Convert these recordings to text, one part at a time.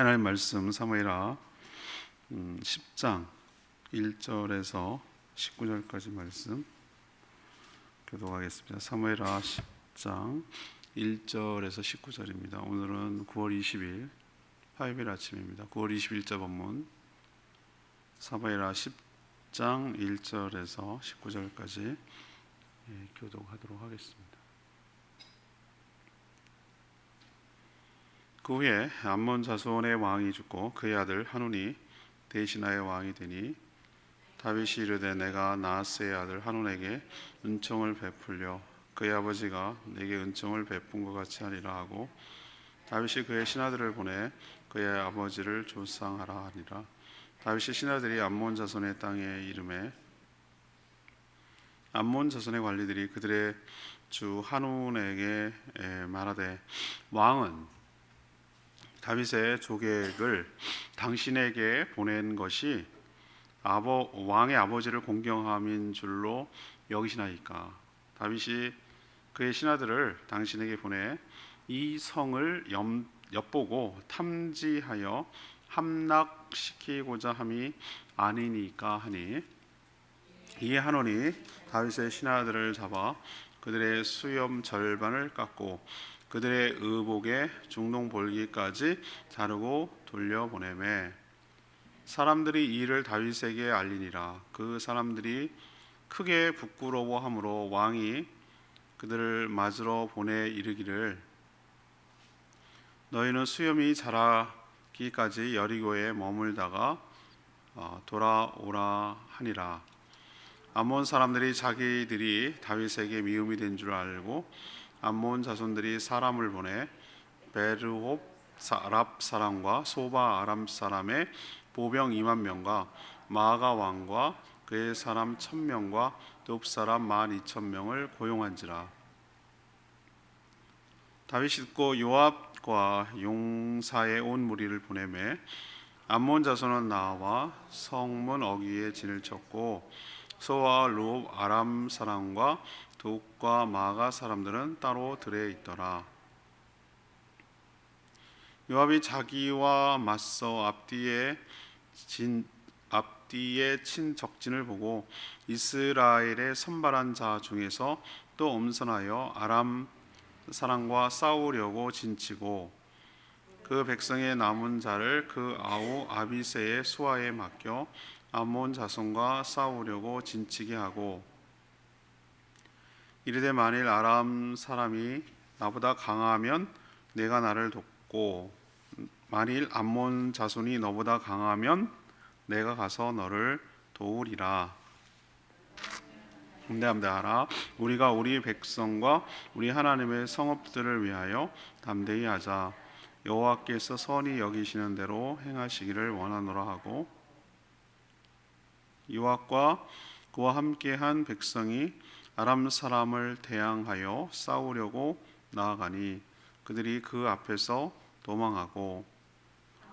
하나님 말씀 사무엘하 음, 10장 1절에서 19절까지 말씀 교독하겠습니다. 사무엘하 10장 1절에서 19절입니다. 오늘은 9월 20일 화요일 아침입니다. 9월 20일자 본문 사무엘하 10장 1절에서 19절까지 예, 교독하도록 하겠습니다. 그 후에 암몬 자손의 왕이 죽고 그의 아들 한운이 대신하여 왕이 되니 다윗이 이르되 내가 나하스의 아들 한운에게 은총을 베풀려 그의 아버지가 내게 은총을 베푼 것 같이 하리라 하고 다윗이 그의 신하들을 보내 그의 아버지를 조상하라 하니라. 다윗의 신하들이 암몬 자손의 땅에 이름에 암몬 자손의 관리들이 그들의 주 한운에게 말하되 왕은 다윗의 조객을 당신에게 보낸 것이 아버 왕의 아버지를 공경함인 줄로 여기시나이까? 다윗이 그의 신하들을 당신에게 보내 이 성을 염, 엿보고 탐지하여 함락시키고자 함이 아니니까 하니 이에 한원이 다윗의 신하들을 잡아 그들의 수염 절반을 깎고 그들의 의복에 중동 볼기까지 자르고 돌려보내매. 사람들이 이 일을 다윗에게 알리니라. 그 사람들이 크게 부끄러워함으로 왕이 그들을 맞으러 보내 이르기를 너희는 수염이 자라기까지 여리고에 머물다가 어, 돌아오라 하니라. 암몬 사람들이 자기들이 다윗에게 미움이 된 줄 알고 암몬 자손들이 사람을 보내 베르홉 아랍 사람과 소바 아람 사람의 보병 2만 명과 마가 왕과 그의 사람 1000명과 톱 사람 12,000명을 고용한지라. 다윗이 듣고 요압과 용사의 온 무리를 보내매 암몬 자손은 나와 성문 어귀에 진을 쳤고 소와 룹 아람 사람과 독과 마가 사람들은 따로 들에 있더라. 요압이 자기와 맞서 앞뒤에 진 앞뒤에 친 적진을 보고 이스라엘의 선발한 자 중에서 또 엄선하여 아람 사람과 싸우려고 진치고 그 백성의 남은 자를 그 아우 아비세의 수하에 맡겨 암몬 자손과 싸우려고 진치게 하고 이르되 만일 아람 사람이 나보다 강하면 내가 나를 돕고 만일 암몬 자손이 너보다 강하면 내가 가서 너를 도우리라. 담대함대하라. 우리가 우리 백성과 우리 하나님의 성읍들을 위하여 담대히 하자. 여호와께서 선히 여기시는 대로 행하시기를 원하노라 하고 요압과 그와 함께한 백성이 아람 사람을 대항하여 싸우려고 나아가니 그들이 그 앞에서 도망하고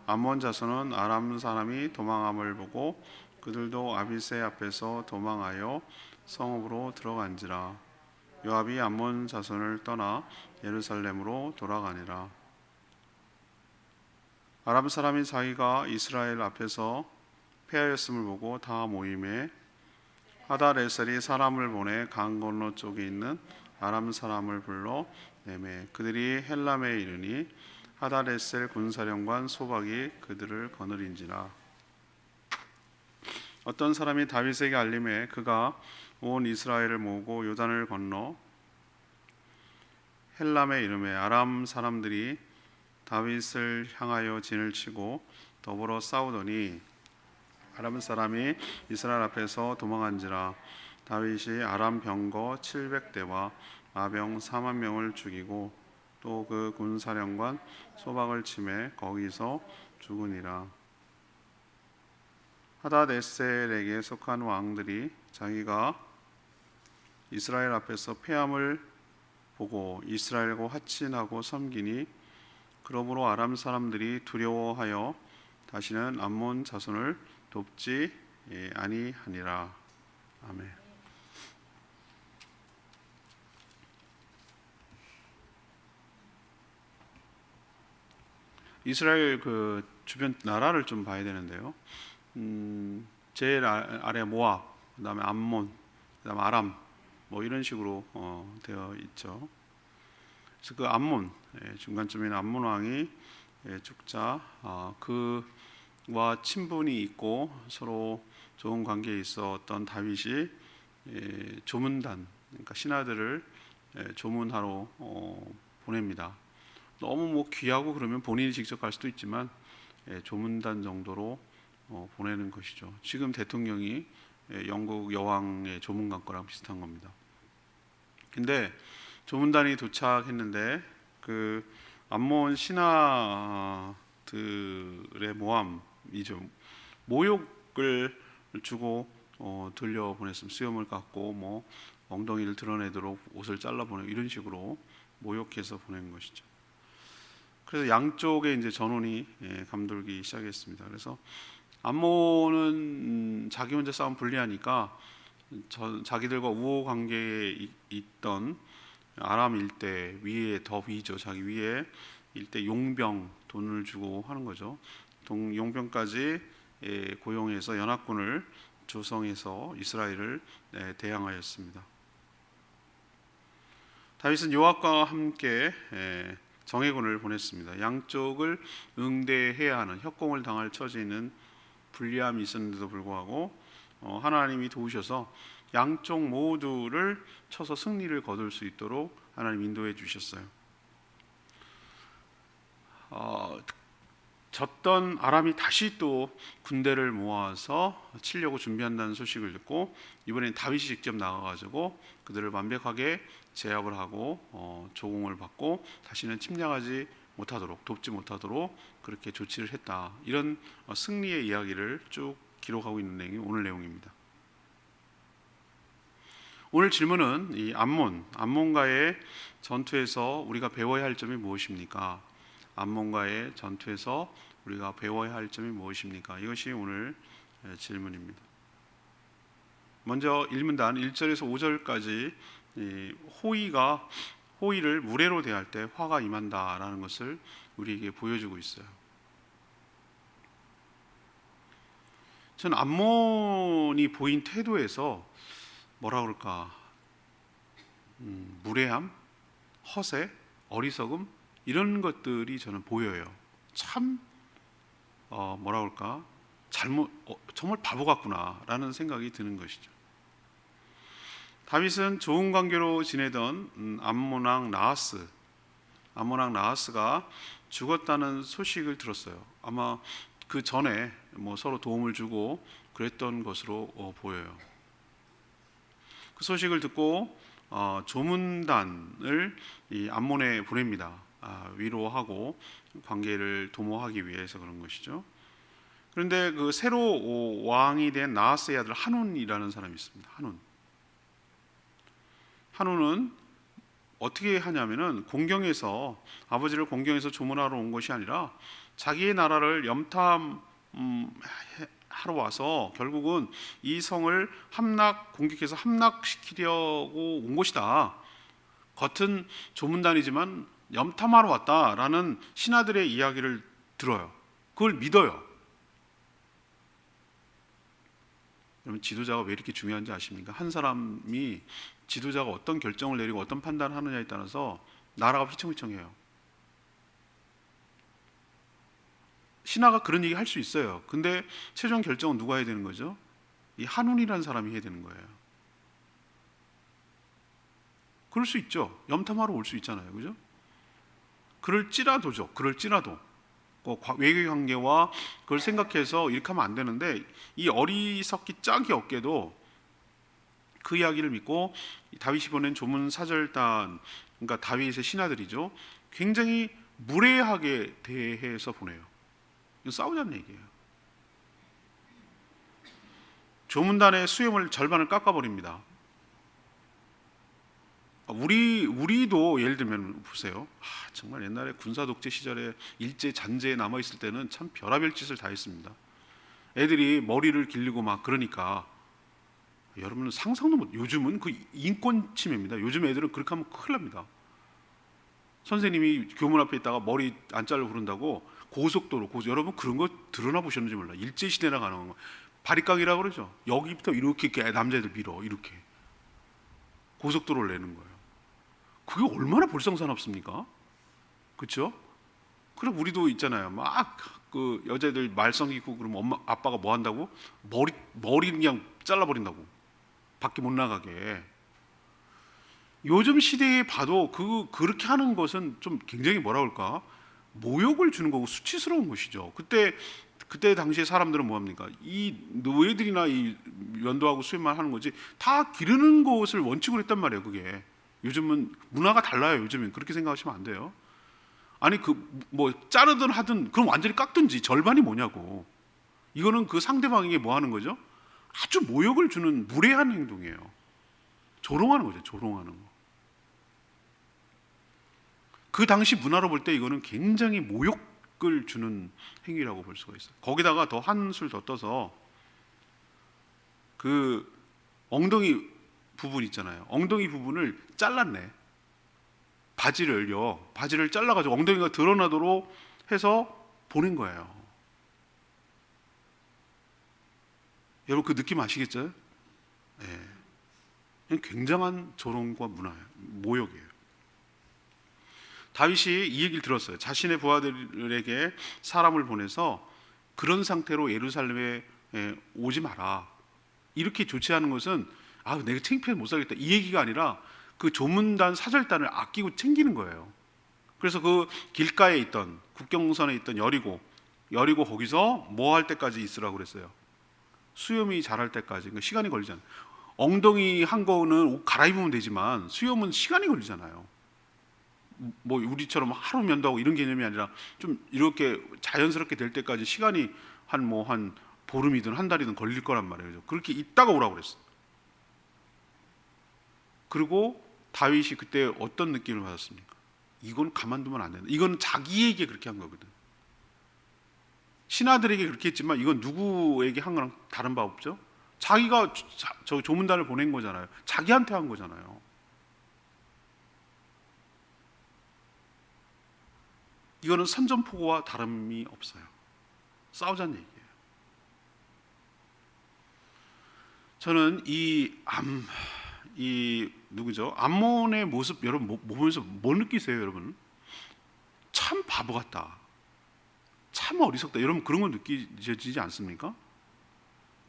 암몬 자손은 아람 사람이 도망함을 보고 그들도 아비세 앞에서 도망하여 성읍으로 들어간지라. 요압이 암몬 자손을 떠나 예루살렘으로 돌아가니라. 아람 사람이 자기가 이스라엘 앞에서 패하였음을 보고 다 모임에 하다레셀이 사람을 보내 강 건너 쪽에 있는 아람 사람을 불러 내매 그들이 헬람에 이르니 하다레셀 군사령관 소박이 그들을 거느린지라. 어떤 사람이 다윗에게 알림해 그가 온 이스라엘을 모으고 요단을 건너 헬람에 이름에 아람 사람들이 다윗을 향하여 진을 치고 더불어 싸우더니 아람 사람이 이스라엘 앞에서 도망한지라 다윗이 아람 병거 700대와 마병 4만 명을 죽이고 또 그 군사령관 소박을 치매 거기서 죽으니라. 하다데셀에게 속한 왕들이 자기가 이스라엘 앞에서 패함을 보고 이스라엘과 화친하고 섬기니 그러므로 아람 사람들이 두려워하여 다시는 암몬 자손을 돕지 예, 아니하니라. 아멘. 이스라엘 그 주변 나라를 좀 봐야 되는데요. 음, 제일 아- 아래 모압, 그다음에 암몬, 그다음에 아람 뭐 이런 식으로 어, 되어 있죠. 그래서 그 암몬 예, 중간쯤에 있는 암몬 왕이 예, 죽자 아, 그 와 친분이 있고 서로 좋은 관계에 있었던 다윗이 예, 조문단 그러니까 신하들을 예, 조문하러 어, 보냅니다. 너무 뭐 귀하고 그러면 본인이 직접 갈 수도 있지만 예, 조문단 정도로 어, 보내는 것이죠. 지금 대통령이 예, 영국 여왕의 조문관 거랑 비슷한 겁니다. 근데 조문단이 도착했는데 그 암몬 신하들의 모함 이죠. 모욕을 주고 어, 돌려보냈음 수염을 깎고 뭐 엉덩이를 드러내도록 옷을 잘라 보내고 이런 식으로 모욕해서 보낸 것이죠. 그래서 양쪽에 이제 전원이 예, 감돌기 시작했습니다. 그래서 음, 자기 혼자 싸움 불리하니까 저, 자기들과 우호 관계에 이- 있던 아람 일대 위에 더 위죠. 자기 위에 일대 용병 돈을 주고 하는 거죠. 동, 용병까지 예, 고용해서 연합군을 조성해서 이스라엘을 예, 대항하였습니다. 다윗은 요압과 함께 예, 정예군을 보냈습니다. 양쪽을 응대해야 하는 협공을 당할 처지에 있는 불리함이 있었는데도 불구하고 어, 하나님이 도우셔서 양쪽 모두를 쳐서 승리를 거둘 수 있도록 하나님 인도해 주셨어요. 어, 졌던 아람이 다시 또 군대를 모아서 치려고 준비한다는 소식을 듣고 이번엔 다윗이 직접 나가가지고 그들을 완벽하게 제압을 하고 어, 조공을 받고 다시는 침략하지 못하도록 돕지 못하도록 그렇게 조치를 했다. 이런 어, 승리의 이야기를 쭉 기록하고 있는 내용이 오늘 내용입니다. 오늘 질문은 이 암몬, 암몬과의 전투에서 우리가 배워야 할 점이 무엇입니까? 암몬과의 전투에서 우리가 배워야 할 점이 무엇입니까? 이것이 오늘 예, 질문입니다. 먼저 일문단 1절에서 5절까지 이 호의가 호의를 무례로 대할 때 화가 임한다라는 것을 우리에게 보여주고 있어요. 전 암몬이 보인 태도에서 뭐라 그럴까 음, 무례함, 허세, 어리석음 이런 것들이 저는 보여요. 참 어, 뭐라 그럴까 잘못 어, 정말 바보 같구나라는 생각이 드는 것이죠. 다윗은 좋은 관계로 지내던 음, 암몬왕 나하스, 암몬왕 나하스가 죽었다는 소식을 들었어요. 아마 그 전에 뭐 서로 도움을 주고 그랬던 것으로 어, 보여요. 그 소식을 듣고 어, 조문단을 이 암몬에 보냅니다. 아, 위로하고 관계를 도모하기 위해서 그런 것이죠. 그런데 그 새로 왕이 된 나하스의 아들 한운이라는 사람이 있습니다. 한운. 한우는 어떻게 하냐면은 공경에서 아버지를 공경에서 조문하러 온 것이 아니라 자기의 나라를 염탐 음, 와서 결국은 이 성을 함락 공격해서 함락시키려고 온 것이다. 겉은 조문단이지만 염탐하러 왔다라는 신하들의 이야기를 들어요. 그걸 믿어요. 여러분 지도자가 왜 이렇게 중요한지 아십니까? 한 사람이 지도자가 어떤 결정을 내리고 어떤 판단을 하느냐에 따라서 나라가 휘청휘청해요. 신하가 그런 얘기 할 수 있어요. 근데 최종 결정은 누가 해야 되는 거죠? 이 한운이라는 사람이 해야 되는 거예요. 그럴 수 있죠. 염탐하러 올 수 있잖아요. 그죠? 그럴지라도죠. 그럴지라도. 그 과- 외교 관계와 그걸 생각해서 이렇게 하면 안 되는데 이 어리석기 짝이 없게도 그 이야기를 믿고 이 다윗이 보낸 조문 사절단 그러니까 다윗의 신하들이죠. 굉장히 무례하게 대해서 보내요. 싸우자는 얘기예요. 조문단의 수염을 절반을 깎아버립니다. 아, 우리 우리도 예를 들면 보세요. 아, 정말 옛날에 군사 독재 시절에 일제 잔재에 남아 있을 때는 참 별하별 짓을 다 했습니다. 애들이 머리를 길리고 막 그러니까 여러분은 상상도 못. 요즘은 그 인권 침해입니다. 요즘 애들은 그렇게 하면 큰일 납니다. 선생님이 교문 앞에 있다가 머리 안 잘라 부른다고 고속도로 고속 여러분 그런 거 들으나 보셨는지 몰라 일제 시대나 가는 거 바리깡이라고 그러죠 여기부터 이렇게 이렇게 남자애들 밀어 이렇게 고속도로를 내는 거예요 그게 얼마나 볼성사납습니까? 그렇죠 그럼 우리도 있잖아요. 막 그 여자애들 말썽 있고 그러면 엄마 아빠가 뭐 한다고? 머리 머리 그냥 잘라 버린다고. 밖에 못 나가게. 요즘 시대에 봐도 그 그렇게 하는 것은 좀 굉장히 뭐라 그럴까? 모욕을 주는 거고 수치스러운 것이죠. 그때 그때 당시에 사람들은 뭐 합니까? 이 노예들이나 이 연도하고 수행만 하는 거지 다 기르는 것을 원칙으로 했단 말이에요. 그게 요즘은 문화가 달라요. 요즘은 그렇게 생각하시면 안 돼요. 아니 그 뭐 자르든 하든 그럼 완전히 깎든지 절반이 뭐냐고. 이거는 그 상대방에게 뭐 하는 거죠? 아주 모욕을 주는 무례한 행동이에요. 조롱하는 거죠. 조롱하는 거. 그 당시 문화로 볼 때 이거는 굉장히 모욕을 주는 행위라고 볼 수가 있어요. 거기다가 더 한술 더 떠서 그 엉덩이 부분 있잖아요. 엉덩이 부분을 잘랐네. 바지를요. 바지를 잘라가지고 엉덩이가 드러나도록 해서 보낸 거예요. 여러분 그 느낌 아시겠죠? 예. 굉장한 조롱과 문화예요. 모욕이에요. 다윗이 이 얘기를 들었어요. 자신의 부하들에게 사람을 보내서 그런 상태로 예루살렘에 에, 오지 마라. 이렇게 조치하는 것은 아 내가 창피해 못 살겠다 이 얘기가 아니라 그 조문단 사절단을 아끼고 챙기는 거예요. 그래서 그 길가에 있던 국경선에 있던 여리고 여리고 거기서 뭐 할 때까지 있으라고 그랬어요. 수염이 자랄 때까지 그러니까 시간이 걸리잖아요. 엉덩이 한 거는 옷 갈아입으면 되지만 수염은 시간이 걸리잖아요. 뭐 우리처럼 하루 면도하고 이런 개념이 아니라 좀 이렇게 자연스럽게 될 때까지 시간이 한 뭐한 보름이든 한 달이든 걸릴 거란 말이에요. 그렇게 있다가 오라고 그랬어. 그리고 다윗이 그때 어떤 느낌을 받았습니까? 이건 가만두면 안 된다. 이건 자기에게 그렇게 한 거거든. 신하들에게 그렇게 했지만 이건 누구에게 한 거랑 다른 바 없죠. 자기가 자- 저 조문단을 보낸 거잖아요. 자기한테 한 거잖아요. 이거는 선전포고와 다름이 없어요. 싸우자는 얘기예요. 저는 이 암, 이 누구죠? 암몬의 모습 여러분 뭐- 보면서 뭘 느끼세요, 여러분? 참 바보 같다. 참 어리석다. 여러분 그런 거 느끼지 않습니까?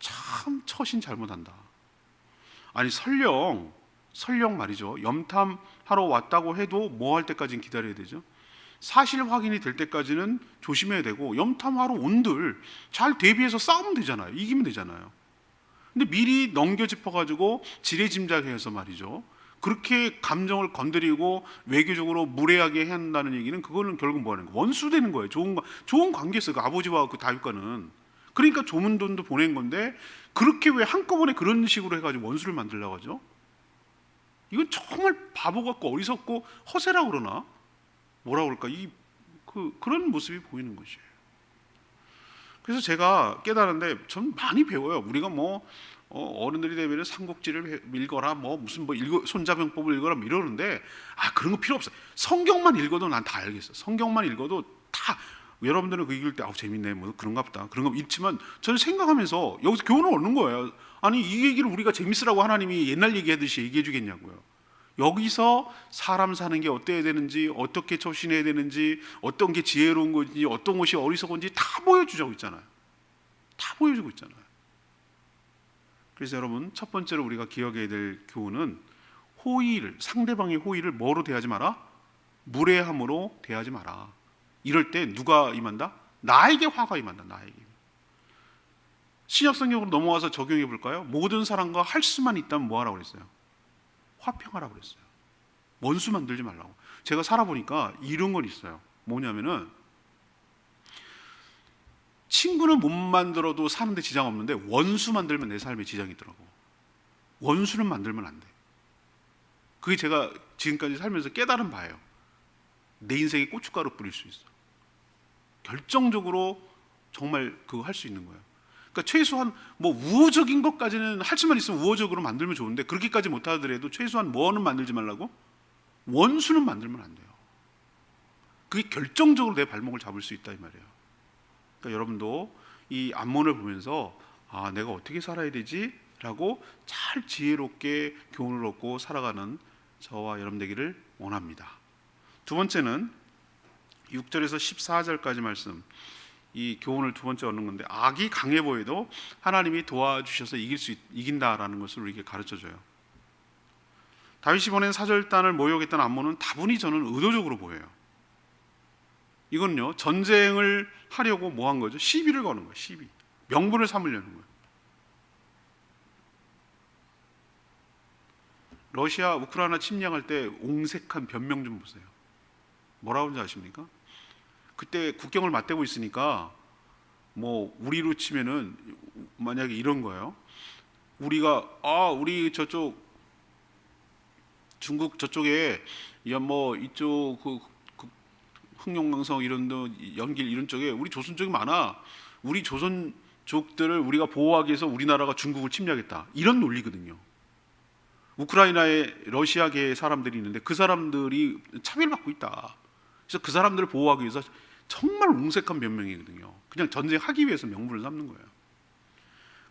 참 처신 잘못한다. 아니 설령 설령 말이죠. 염탐하러 왔다고 해도 뭐 할 때까지는 기다려야 되죠? 사실 확인이 될 때까지는 조심해야 되고 염탐하러 온들 잘 대비해서 싸우면 되잖아요. 이기면 되잖아요. 근데 미리 넘겨 짚어가지고 지레짐작해서 말이죠. 그렇게 감정을 건드리고 외교적으로 무례하게 한다는 얘기는 그거는 결국 뭐 하는 거 원수되는 거예요. 좋은 거 좋은 관계였어요. 그 아버지와 그 다윗과는. 그러니까 조문 돈도 보낸 건데 그렇게 왜 한꺼번에 그런 식으로 해가지고 원수를 만들려고 하죠? 이건 정말 바보 같고 어리석고 허세라고 그러나 뭐라 그럴까 이 그 그런 모습이 보이는 것이에요. 그래서 제가 깨달았는데 전 많이 배워요. 우리가 뭐 어, 어른들이 되면 삼국지를 읽어라, 뭐 무슨 뭐 읽어, 손자병법을 읽어라 뭐 이러는데 아 그런 거 필요 없어요. 성경만 읽어도 난 다 알겠어. 성경만 읽어도 다 여러분들은 그 읽을 때 아우 재밌네, 뭐 그런가 보다 그런 거 있지만 저는 생각하면서 여기서 교훈을 얻는 거예요. 아니 이 얘기를 우리가 재밌으라고 하나님이 옛날 얘기하듯이 얘기해 주겠냐고요. 여기서 사람 사는 게 어때야 되는지, 어떻게 처신해야 되는지, 어떤 게 지혜로운 건지, 어떤 것이 어리석은지 다 보여주자고 있잖아요. 다 보여주고 있잖아요. 그래서 여러분 첫 번째로 우리가 기억해야 될 교훈은 호의를 상대방의 호의를 뭐로 대하지 마라? 무례함으로 대하지 마라. 이럴 때 누가 임한다? 나에게 화가 임한다. 나에게. 신약 성경으로 넘어와서 적용해 볼까요? 모든 사람과 할 수만 있다면 뭐 하라고 그랬어요? 화평하라고 그랬어요. 원수 만들지 말라고. 제가 살아보니까 이런 건 있어요. 뭐냐면은 친구는 못 만들어도 사는데 지장 없는데 원수 만들면 내 삶에 지장이 있더라고. 원수는 만들면 안 돼. 그게 제가 지금까지 살면서 깨달은 바예요. 내 인생에 고춧가루 뿌릴 수 있어. 결정적으로 정말 그거 할 수 있는 거예요. 그러니까 최소한 뭐 우호적인 것까지는 할 수만 있으면 우호적으로 만들면 좋은데 그렇게까지 못 하더라도 최소한 뭐는 만들지 말라고 원수는 만들면 안 돼요. 그게 결정적으로 내 발목을 잡을 수 있다 이 말이에요. 그러니까 여러분도 이 암몬을 보면서 아 내가 어떻게 살아야 되지라고 잘 지혜롭게 교훈을 얻고 살아가는 저와 여러분 되기를 원합니다. 두 번째는 6절에서 14절까지 말씀 이 교훈을 두 번째 얻는 건데 악이 강해 보여도 하나님이 도와주셔서 이길 수 있, 이긴다라는 것을 우리에게 가르쳐 줘요. 다윗이 보낸 사절단을 모욕했던 암몬은 다분히 저는 의도적으로 보여요. 이건요 전쟁을 하려고 뭐 한 거죠? 시비를 거는 거예요. 시비 명분을 삼으려는 거예요. 러시아 우크라이나 침략할 때 옹색한 변명 좀 보세요. 뭐라고 하는지 아십니까? 그때 국경을 맞대고 있으니까 뭐 우리로 치면은 만약에 이런 거예요. 우리가 아 우리 저쪽 중국 저쪽에 야 뭐 이쪽 그, 그 흥룡강성 이런 데 연길 이런 쪽에 우리 조선 쪽이 많아. 우리 조선 족들을 우리가 보호하기 위해서 우리나라가 중국을 침략했다. 이런 논리거든요. 우크라이나에 러시아계 사람들이 있는데 그 사람들이 차별받고 있다. 그래서 그 사람들을 보호하기 위해서 정말 옹색한 변명이거든요. 그냥 전쟁하기 위해서 명분을 삼는 거예요.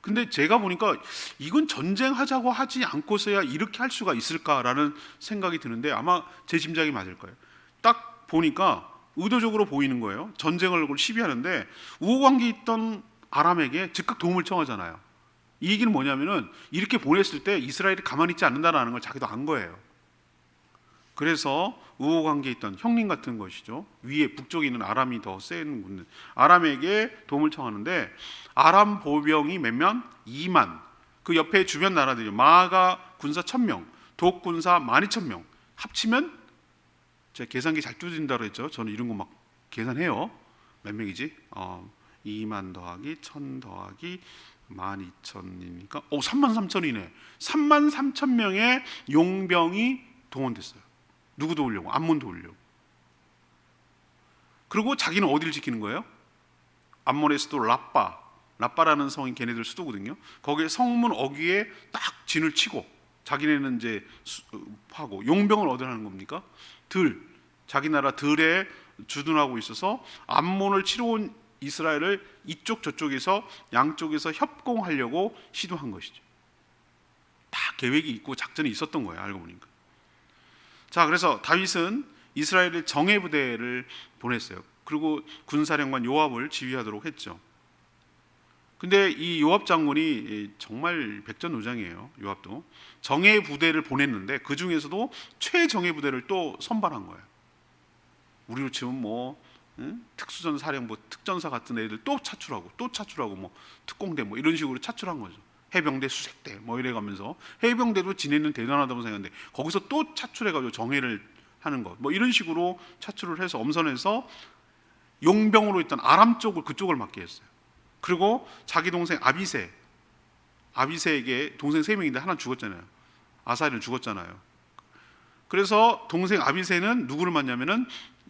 근데 제가 보니까 이건 전쟁하자고 하지 않고서야 이렇게 할 수가 있을까라는 생각이 드는데 아마 제 짐작이 맞을 거예요. 딱 보니까 의도적으로 보이는 거예요. 전쟁을 시비하는데 우호관계 있던 아람에게 즉각 도움을 청하잖아요. 이 얘기는 뭐냐면은 이렇게 보냈을 때 이스라엘이 가만히 있지 않는다라는 걸 자기도 안 거예요. 그래서 우호 관계에 있던 형님 같은 것이죠. 위에 북쪽에 있는 아람이 더센 군. 아람에게 도움을 청하는데 아람 보병이 몇 명 2만. 그 옆에 주변 나라들이 마가 군사 1000명, 독 군사 12,000명. 합치면 제가 계산기 잘 뚜진다고 했죠. 저는 이런 거 막 계산해요. 몇 명이지? 어, 2만 더하기 1000 더하기 12,000이니까 오 3만 3천이네. 3만 3천 명의 용병이 동원됐어요. 누구 도우려고? 암몬 도우려고. 그리고 자기는 어디를 지키는 거예요? 암몬의 수도 라빠. 라빠라는 성이 걔네들 수도거든요. 거기에 성문 어귀에 딱 진을 치고 자기네는 이제 수, 하고 용병을 얻으라는 겁니까? 들 자기 나라 들에 주둔하고 있어서 암몬을 치러 온 이스라엘을 이쪽 저쪽에서 양쪽에서 협공하려고 시도한 것이죠. 다 계획이 있고 작전이 있었던 거예요. 알고 보니까. 자, 그래서 다윗은 이스라엘의 정예 부대를 보냈어요. 그리고 군사령관 요압을 지휘하도록 했죠. 근데 이 요압 장군이 정말 백전노장이에요. 요압도 정예 부대를 보냈는데 그 중에서도 최정예 부대를 또 선발한 거예요. 우리로 치면 뭐 응? 특수전 사령부 특전사 같은 애들 또 차출하고 또 차출하고 뭐 특공대 뭐 이런 식으로 차출한 거죠. 해병대 수색대 뭐 이래 가면서 해병대도 지내는 대단하다고 생각하는데 거기서 또 차출해 가지고 정예를 하는 것 뭐 이런 식으로 차출을 해서 엄선해서 용병으로 있던 아람 쪽을 그쪽을 맡게 했어요. 그리고 자기 동생 아비세 아비세에게 동생 세 명인데 하나 죽었잖아요. 아사엘은 죽었잖아요. 그래서 동생 아비세는 누구를 만나면은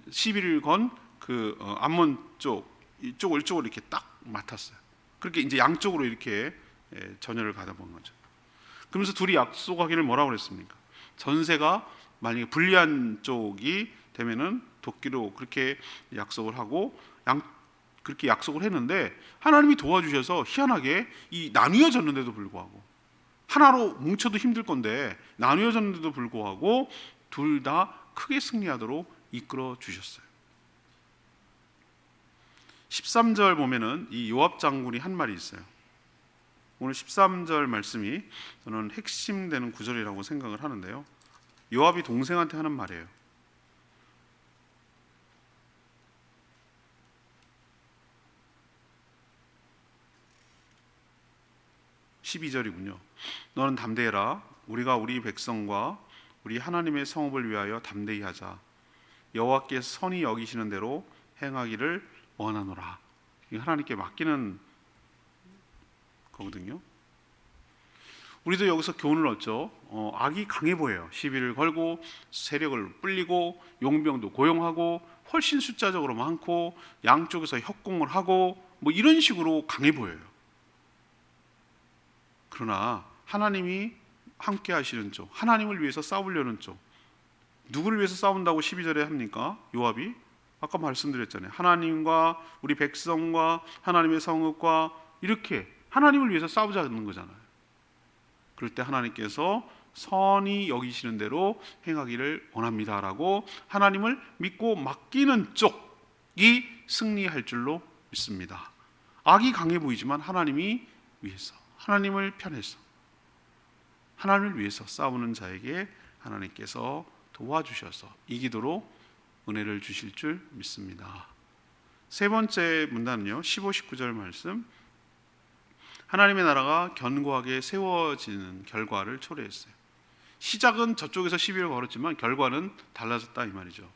시비를 건그 어, 암몬 쪽 이쪽을 이쪽을 이렇게 딱 맡았어요. 그렇게 이제 양쪽으로 이렇게 예, 전열을 가다본 거죠. 그러면서 둘이 약속하기를 뭐라고 그랬습니까? 전세가 만약에 불리한 쪽이 되면은 도끼로 그렇게 약속을 하고 양 그렇게 약속을 했는데 하나님이 도와주셔서 희한하게 이 나뉘어졌는데도 불구하고 하나로 뭉쳐도 힘들 건데 나뉘어졌는데도 불구하고 둘 다 크게 승리하도록 이끌어 주셨어요. 13절 보면은 이 요압 장군이 한 말이 있어요. 오늘 13절 말씀이 저는 핵심되는 구절이라고 생각을 하는데요. 요압이 동생한테 하는 말이에요. 12절이군요. 너는 담대해라. 우리가 우리 백성과 우리 하나님의 성읍을 위하여 담대히 하자. 여호와께 선히 여기시는 대로 행하기를 원하노라. 이 하나님께 맡기는 거거든요. 우리도 여기서 교훈을 얻죠. 어, 악이 강해 보여요. 시비를 걸고 세력을 불리고 용병도 고용하고 훨씬 숫자적으로 많고 양쪽에서 협공을 하고 뭐 이런 식으로 강해 보여요. 그러나 하나님이 함께 하시는 쪽, 하나님을 위해서 싸우려는 쪽, 누구를 위해서 싸운다고 12절에 합니까? 요압이 아까 말씀드렸잖아요. 하나님과 우리 백성과 하나님의 성읍과 이렇게 하나님을 위해서 싸우자는 거잖아요. 그럴 때 하나님께서 선이 여기시는 대로 행하기를 원합니다라고 하나님을 믿고 맡기는 쪽이 승리할 줄로 믿습니다. 악이 강해 보이지만 하나님이 위해서 하나님을 편해서 하나님을 위해서 싸우는 자에게 하나님께서 도와주셔서 이기도록 은혜를 주실 줄 믿습니다. 세 번째 문단은요. 15, 19절 말씀. 하나님의 나라가 견고하게 세워지는 결과를 초래했어요. 시작은 저쪽에서 시비를 걸었지만 결과는 달라졌다 이 말이죠.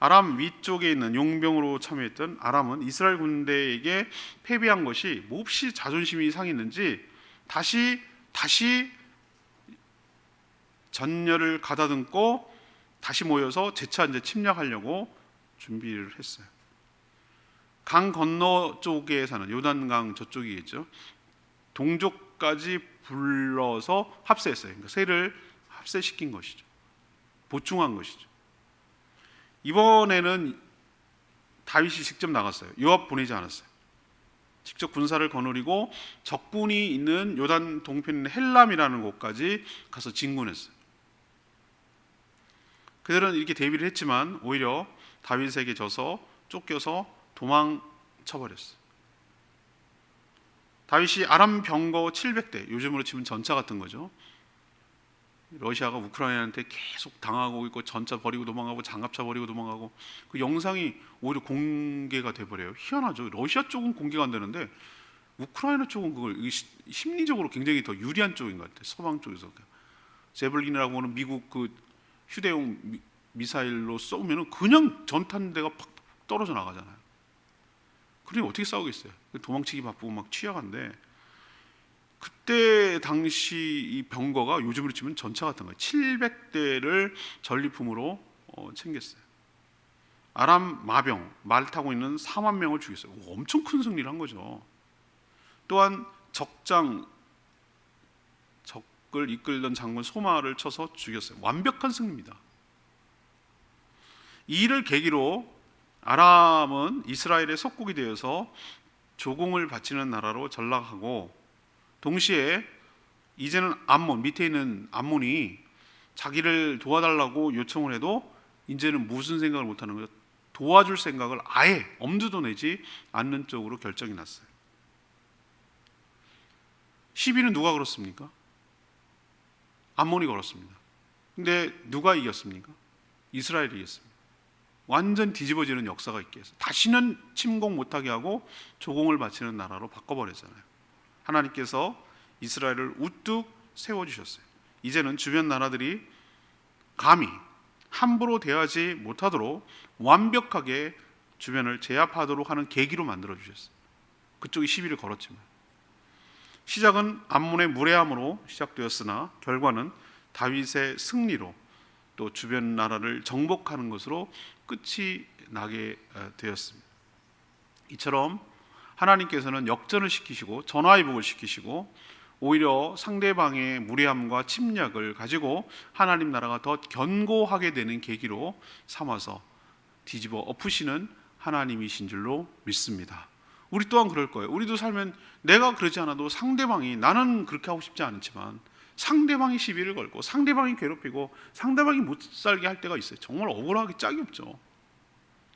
아람 위쪽에 있는 용병으로 참여했던 아람은 이스라엘 군대에게 패배한 것이 몹시 자존심이 상했는지 다시 다시 전열을 가다듬고 다시 모여서 재차 이제 침략하려고 준비를 했어요. 강 건너 쪽에 사는 요단강 저쪽이겠죠. 동족까지 불러서 합세했어요. 그러니까 세를 합세시킨 것이죠. 보충한 것이죠. 이번에는 다윗이 직접 나갔어요. 요압 보내지 않았어요. 직접 군사를 거느리고 적군이 있는 요단 동편 있는 헬람이라는 곳까지 가서 진군했어요. 그들은 이렇게 대비를 했지만 오히려 다윗에게 져서 쫓겨서 도망쳐 버렸어요. 다윗이 아람 병거 700대, 요즘으로 치면 전차 같은 거죠. 러시아가 우크라이나한테 계속 당하고 있고 전차 버리고 도망가고 장갑차 버리고 도망가고 그 영상이 오히려 공개가 돼 버려요. 희한하죠. 러시아 쪽은 공개가 안 되는데 우크라이나 쪽은 그걸 심리적으로 굉장히 더 유리한 쪽인 것 같아요. 서방 쪽에서 제블린이라고 하는 미국 그 휴대용 미, 미사일로 쏘면은 그냥 전탄대가 팍 떨어져 나가잖아요. 그러니 어떻게 싸우겠어요? 도망치기 바쁘고 막 취약한데 그때 당시 이 병거가 요즘으로 치면 전차 같은 거예요. 700대를 전리품으로 어, 챙겼어요. 아람 마병 말 타고 있는 4만 명을 죽였어요. 오, 엄청 큰 승리를 한 거죠. 또한 적장 적을 이끌던 장군 소마를 쳐서 죽였어요. 완벽한 승리입니다. 이 일을 계기로 아람은 이스라엘의 속국이 되어서 조공을 바치는 나라로 전락하고 동시에 이제는 암몬 밑에 있는 암몬이 자기를 도와달라고 요청을 해도 이제는 무슨 생각을 못 하는 거예요. 도와줄 생각을 아예 엄두도 내지 않는 쪽으로 결정이 났어요. 시비는 누가 걸었습니까? 암몬이 걸었습니다. 근데 누가 이겼습니까? 이스라엘이 이겼습니다. 완전 뒤집어지는 역사가 있게 해서 다시는 침공 못하게 하고 조공을 바치는 나라로 바꿔버렸잖아요. 하나님께서 이스라엘을 우뚝 세워주셨어요. 이제는 주변 나라들이 감히 함부로 대하지 못하도록 완벽하게 주변을 제압하도록 하는 계기로 만들어 주셨어요. 그쪽이 시비를 걸었지만 시작은 암몬의 무례함으로 시작되었으나 결과는 다윗의 승리로 또 주변 나라를 정복하는 것으로 끝이 나게 어, 되었습니다. 이처럼 하나님께서는 역전을 시키시고 전화위복을 시키시고 오히려 상대방의 무례함과 침략을 가지고 하나님 나라가 더 견고하게 되는 계기로 삼아서 뒤집어 엎으시는 하나님이신 줄로 믿습니다. 우리 또한 그럴 거예요. 우리도 살면 내가 그러지 않아도 상대방이 나는 그렇게 하고 싶지 않지만 상대방이 시비를 걸고 상대방이 괴롭히고 상대방이 못 살게 할 때가 있어요. 정말 억울하기 짝이 없죠.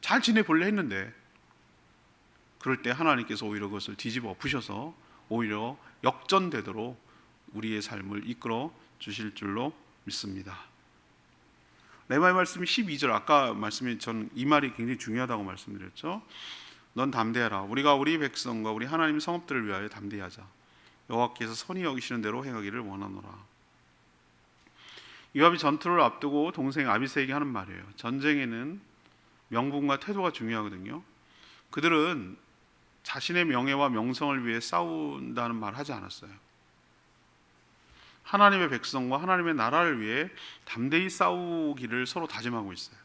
잘 지내볼래 했는데 그럴 때 하나님께서 오히려 그것을 뒤집어 엎으셔서 오히려 역전되도록 우리의 삶을 이끌어 주실 줄로 믿습니다. 레마의 말씀이 12절 아까 말씀이 전 이 말이 굉장히 중요하다고 말씀드렸죠. 넌 담대하라. 우리가 우리 백성과 우리 하나님 성읍들을 위하여 담대하자. 여호와께서 선히 여기시는 대로 행하기를 원하노라. 요압이 전투를 앞두고 동생 아비세에게 하는 말이에요. 전쟁에는 명분과 태도가 중요하거든요. 그들은 자신의 명예와 명성을 위해 싸운다는 말 하지 않았어요. 하나님의 백성과 하나님의 나라를 위해 담대히 싸우기를 서로 다짐하고 있어요.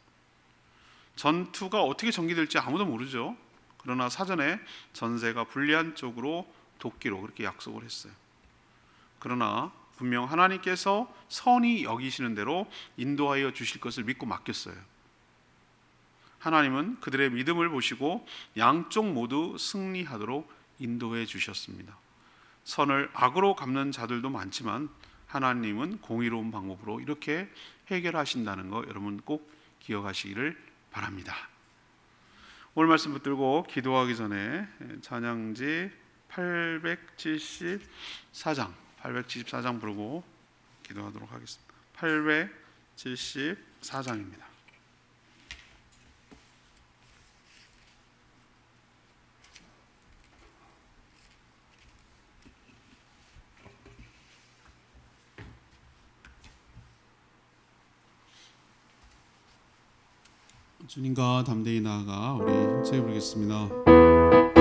전투가 어떻게 전개될지 아무도 모르죠. 그러나 사전에 전세가 불리한 쪽으로 돕기로 그렇게 약속을 했어요. 그러나 분명 하나님께서 선이 여기시는 대로 인도하여 주실 것을 믿고 맡겼어요. 하나님은 그들의 믿음을 보시고 양쪽 모두 승리하도록 인도해 주셨습니다. 선을 악으로 갚는 자들도 많지만 하나님은 공의로운 방법으로 이렇게 해결하신다는 거 여러분 꼭 기억하시기를 바랍니다. 오늘 말씀 붙들고 기도하기 전에 찬양지 874장 874장 부르고 기도하도록 하겠습니다. 874장입니다. 주님과 담대히 나아가 우리 힘차게 부르겠습니다.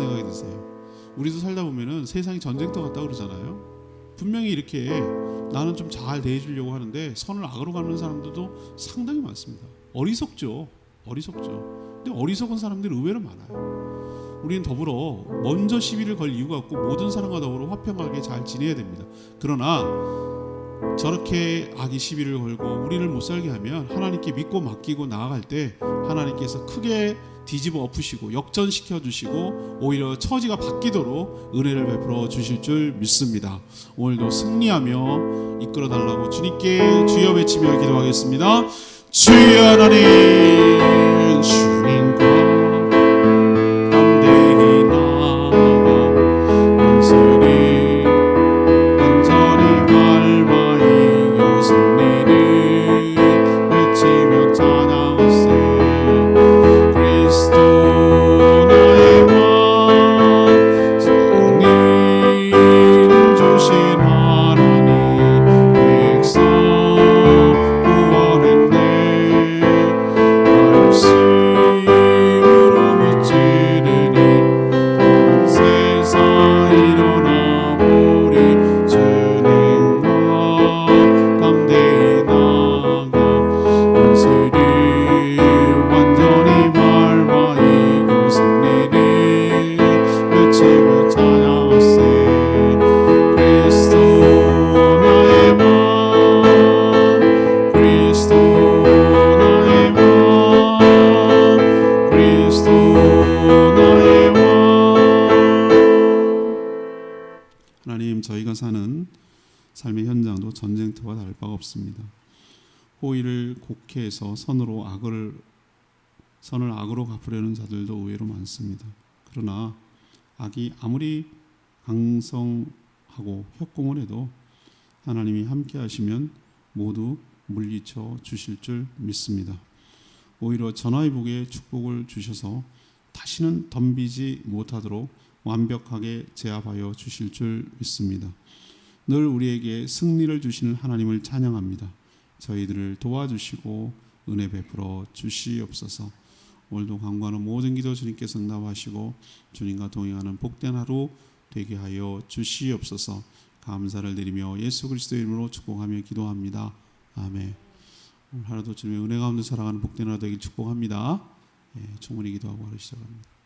생각이 드세요? 우리도 살다 보면은 세상이 전쟁터 같다 그러잖아요. 분명히 이렇게 나는 좀 잘 대해주려고 하는데 선을 악으로 갚는 사람들도 상당히 많습니다. 어리석죠. 어리석죠. 근데 어리석은 사람들이 의외로 많아요. 우리는 더불어 먼저 시비를 걸 이유가 없고 모든 사람과 더불어 화평하게 잘 지내야 됩니다. 그러나 저렇게 악이 시비를 걸고 우리를 못 살게 하면 하나님께 믿고 맡기고 나아갈 때 하나님께서 크게 뒤집어 엎으시고 역전시켜 주시고 오히려 처지가 바뀌도록 은혜를 베풀어 주실 줄 믿습니다. 오늘도 승리하며 이끌어 달라고 주님께 주여 외치며 기도하겠습니다. 주여 하나님 주 현장도 전쟁터와 다를 바가 없습니다. 호의를 곡해해서 선으로 악을 선을 악으로 갚으려는 자들도 의외로 많습니다. 그러나 악이 아무리 강성하고 협공을 해도 하나님이 함께 하시면 모두 물리쳐 주실 줄 믿습니다. 오히려 전화위복에 축복을 주셔서 다시는 덤비지 못하도록 완벽하게 제압하여 주실 줄 믿습니다. 늘 우리에게 승리를 주시는 하나님을 찬양합니다. 저희들을 도와주시고 은혜 베풀어 주시옵소서. 오늘도 간구하는 모든 기도 주님께서 응답하시고 주님과 동행하는 복된 하루 되게 하여 주시옵소서. 감사를 드리며 예수 그리스도의 이름으로 축복하며 기도합니다. 아멘. 오늘 하루도 주님의 은혜 가운데 살아가는 복된 하루 되길 축복합니다. 예, 충분히 기도하고 하루 시작합니다.